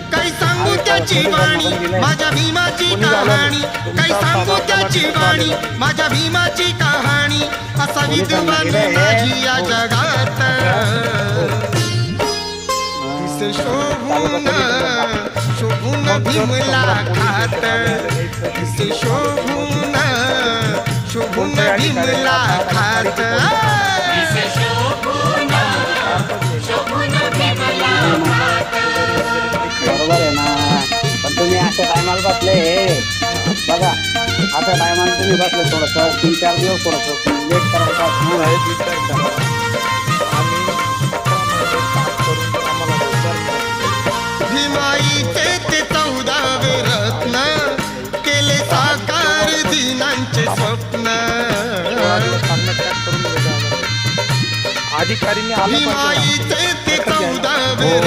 काही सांगू त्याची वाणी माझ्या भीमाची कहाणी. काही सांगू त्याची वाणी माझ्या भीमाची कहाणी. असा विद्वान माझी या जगात. दिसे शोभून शोभून भीमला खात. दिसे शोभून शोभून भीमला खात. तुम्ही बसले थोडंसं तीन चार दिवस थोडंसं लेट करायचं मी आहे विचार करा आम्ही काम करून आम्हाला रोजगार मिळाला. भीमाईचे ते चौदावे रत्न केले साकार दिनांचे स्वप्न वारीला चांगलं track करून दिलं आम्हाला. अधिकारीने आलं पाहिजे ना. भीमाईचे ते चौदावे रत्न